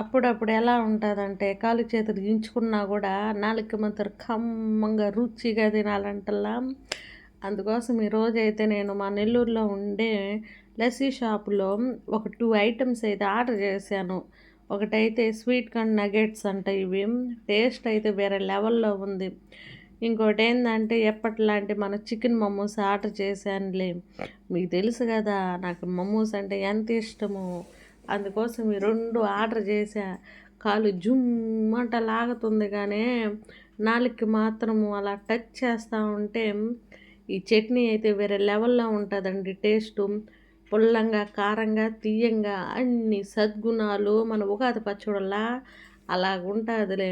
అప్పుడప్పుడు ఎలా ఉంటుందంటే కాలు చేతులు గించుకున్నా కూడా నాలుక మాత్రం కమ్మంగా రుచిగా తినాలంటల్లా. అందుకోసం ఈరోజు అయితే నేను మా నెల్లూరులో ఉండే లస్సీ షాపులో ఒక టూ ఐటమ్స్ అయితే ఆర్డర్ చేశాను. ఒకటైతే స్వీట్ కార్న్ నగెట్స్ అంట ఇవి. టేస్ట్ అయితే వేరే లెవెల్లో ఉంది. ఇంకోటి ఏంటంటే ఎప్పట్లాంటి మన చికెన్ మమోస్ ఆర్డర్ చేశానులే. మీకు తెలుసు కదా నాకు మమోస్ అంటే ఎంత ఇష్టమో. అందుకోసం ఈ రెండు ఆర్డర్ చేశా కాలు జుమ్మంట లాగుతుంది కానీ నాలుగుకి మాత్రము అలా టచ్ చేస్తూ ఉంటే ఈ చట్నీ అయితే వేరే లెవెల్లో ఉంటుందండి టేస్టు. పుల్లంగా కారంగా తీయంగా అన్ని సద్గుణాలు మన ఉగాది పచ్చడిలా అలాగుంటుందిలే.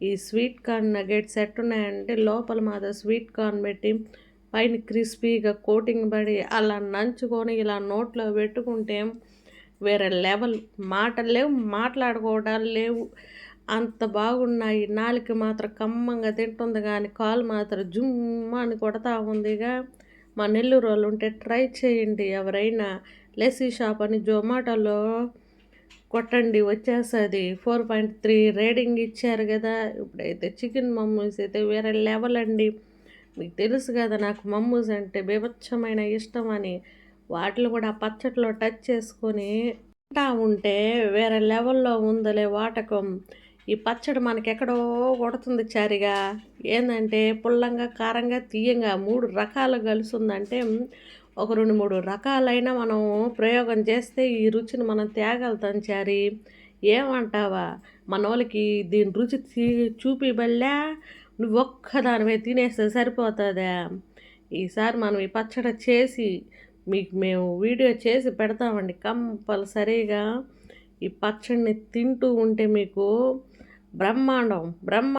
ఈ స్వీట్ కార్న్ నగెట్స్ ఎట్టున్నాయంటే లోపల మాద స్వీట్ కార్న్ పెట్టి పైన క్రిస్పీగా కోటింగ్ పడి అలా నంచుకొని ఇలా నోట్లో పెట్టుకుంటే వేరే లెవెల్ మాటలు లేవు మాట్లాడుకోవడాలు లేవు. అంత బాగున్నాయి. నాలుక మాత్రం కమ్మంగా తింటుంది కానీ కాలు మాత్రం జుమ్మా అని కొడతా ఉందిగా. మా నెల్లూరు వాళ్ళు ఉంటే ట్రై చేయండి ఎవరైనా లెసీ షాప్ అని జొమాటోలో కొట్టండి వచ్చేస్తుంది. ఫోర్ పాయింట్ త్రీ రేటింగ్ ఇచ్చారు కదా. ఇప్పుడైతే చికెన్ మమ్మూస్ అయితే వేరే లెవెల్ అండి. మీకు తెలుసు కదా నాకు మమ్మూస్ అంటే బీభత్సమైన ఇష్టం అని. వాటిని కూడా పచ్చట్లో టచ్ చేసుకొని తింటా ఉంటే వేరే లెవెల్లో ఉందలే వాటకం. ఈ పచ్చడి మనకి ఎక్కడో కొడుతుంది చారిగా. ఏంటంటే పుల్లంగా కారంగా తీయంగా మూడు రకాలు కలిసి ఉందంటే ఒక రెండు మూడు రకాలైన మనం ప్రయోగం చేస్తే ఈ రుచిని మనం తేగలుగుతాం చారి. ఏమంటావా? మన వాళ్ళకి దీని రుచి తీ చూపి బల్లా నువ్వు ఒక్కదానివే తినేస్తే సరిపోతుందా? ఈసారి మనం ఈ పచ్చడి చేసి మీకు మేము వీడియో చేసి పెడతామండి కంపల్సరీగా ఈ పచ్చడిని తింటూ ఉంటే మీకు బ్రహ్మాండం బ్రహ్మ